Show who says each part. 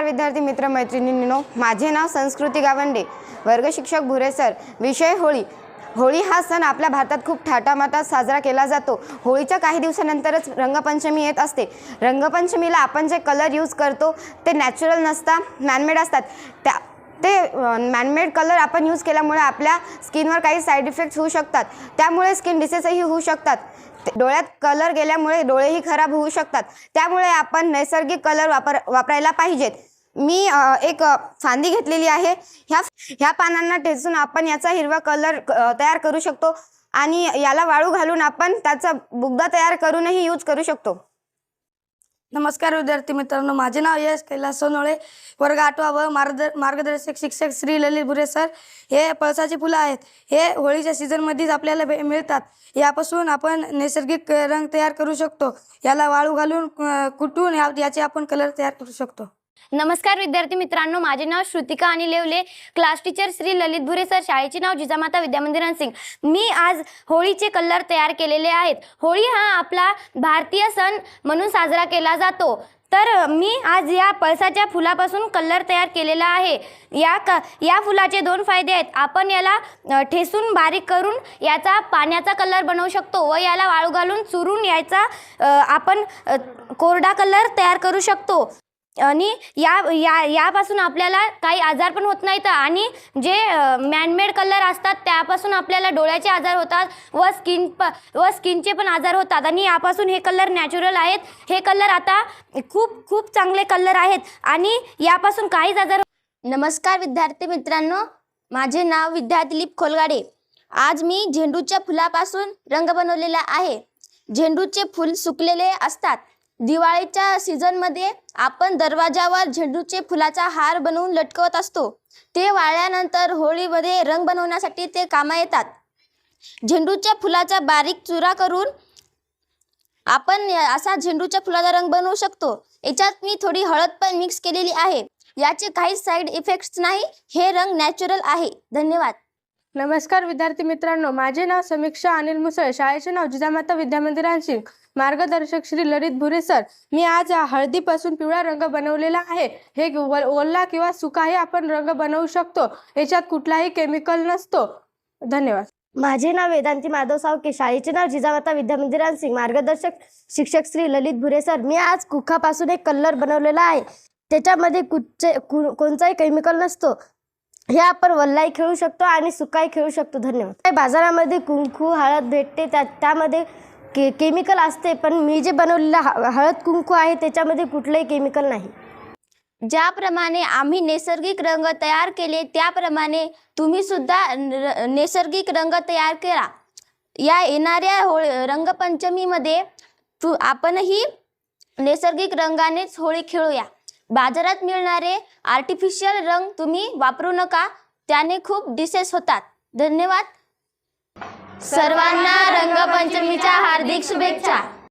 Speaker 1: विद्यार्थी मित्र मैत्रिणींनो माझे नाव संस्कृती गावंडे वर्ग शिक्षक भुरे सर विषय होळी होळी हा सण आपल्या भारतात खूप थाटामाटात साजरा केला जातो होळीच्या काही दिवसानंतरच रंगपंचमी येत असते रंगपंचमीला आपण जे कलर यूज करतो ते नॅचरल नसता मॅनमेड असतात त्या ते मॅनमेड कलर आपण यूज केल्यामुळे आपल्या स्किनवर काही साईड इफेक्ट्स होऊ शकतात त्यामुळे स्किन डिसेसही होऊ शकतात ते- डोळ्यात कलर गेल्यामुळे डोळेही खराब होऊ शकतात त्यामुळे आपण नैसर्गिक कलर वापर वापरायला पाहिजेत मी एक फांदी घेतलेली आहे. ह्या ह्या पानांना ठेचून आपण याचा हिरवा कलर तयार करू शकतो आणि याला वाळू घालून आपण त्याचा बुगदा तयार करूनही यूज करू शकतो.
Speaker 2: नमस्कार विद्यार्थी मित्रांनो माझे नाव यश कैलास सोनोळे वर्ग आठवा व मार्गद मार्गदर्शक शिक्षक श्री ललित भुरे सर. हे पळसाची फुलं आहेत. हे होळीच्या सीझनमध्येच आपल्याला भे मिळतात. यापासून आपण नैसर्गिक रंग तयार करू शकतो. याला वाळू घालून कुठून कुटून याचे आपण कलर तयार करू शकतो.
Speaker 3: नमस्कार विद्यार्थी मित्रांनो माझे नाव श्रुतिका आणि Levle. Class teacher Shri Lalit Bhure sir शाळेचे नाव जिजामाता विद्यामंदिर सिंग. मी आज होळीचे कलर तयार केलेले आहेत. होळी हा आपला भारतीय सण म्हणून साजरा केला जातो. तर मी आज या पळसाच्या फुलापासून कलर तयार केलेला आहे. या क या फुलाचे दोन फायदे आहेत. आपण याला ठेसून बारीक करून याचा पाण्याचा कलर बनवू शकतो व याला वाळू घालून चुरून याचा आपण कोरडा कलर तयार करू शकतो. आणि या या यापासून आपल्याला काही आजार पण होत नाहीत आणि जे मॅनमेड कलर असतात त्यापासून आपल्याला डोळ्याचे आजार होतात व स्किन प व स्किनचे पण आजार होतात. आणि यापासून हे कलर नॅचरल आहेत. हे कलर आता खूप खूप चांगले कलर आहेत. आणि यापासून काहीच आजार हो-, नमस्कार विद्यार्थी मित्रांनो. माझे नाव विद्या दिलीप खोलगाडे. आज मी झेंडूच्या फुलापासून रंग बनवलेला आहे. झेंडूचे फूल सुकलेले असतात. दिवाळीच्या सीझनमध्ये आपण दरवाजावर झेंडूचे फुलाचा हार बनवून लटकवत असतो. ते वाळल्यानंतर होळीमध्ये रंग बनवण्यासाठी ते कामा येतात. झेंडूच्या फुलाचा बारीक चुरा करून आपण असा झेंडूच्या फुलाचा रंग बनवू शकतो. याच्यात मी थोडी हळद पण मिक्स केलेली आहे. याचे काही साईड इफेक्ट्स नाही. हे रंग नॅचरल आहे. धन्यवाद.
Speaker 4: नमस्कार विद्यार्थी मित्रांनो. माझे नाव समीक्षा अनिल मुसळ. शाळेचे नाव जिजामाता विद्यामंदिरांशी. मार्गदर्शक श्री ललित भुरे सर. मी आज हळदीपासून पिवळा रंग बनवलेला आहे. हे ओला किंवा सुकाही आपण रंग बनवू शकतो. याच्यात कुठलाही केमिकल नसतो. धन्यवाद.
Speaker 5: माझे नाव वेदांती माधव सावके. शाळेचे नाव जिजामाता विद्यामंदिरांशी. सिंग मार्गदर्शक शिक्षक श्री ललित भुरे सर. मी आज कुखापासून एक कलर बनवलेला आहे. त्याच्यामध्ये कुठचे कु कोणताही केमिकल नसतो. हे आपण वल्लाई खेळू शकतो आणि सुकाई खेळू शकतो. धन्यवाद. बाजारामध्ये कुंकू हळद भेटते त्या त्यामध्ये के केमिकल असते पण मी जे बनवलेलं ह हळद कुंकू आहे त्याच्यामध्ये कुठलंही केमिकल नाही.
Speaker 3: ज्याप्रमाणे आम्ही नैसर्गिक रंग तयार केले त्याप्रमाणे तुम्ही सुद्धा न- नैसर्गिक रंग तयार करा या येणाऱ्या होळी रंगपंचमीमध्ये तू आपणही नैसर्गिक रंगानेच होळी खेळूया. बाजारात मिळणारे आर्टिफिशियल रंग तुम्ही वापरू नका. त्याने खूप डिसेस होतात. धन्यवाद. सर्वांना रंगपंचमीच्या हार्दिक शुभेच्छा.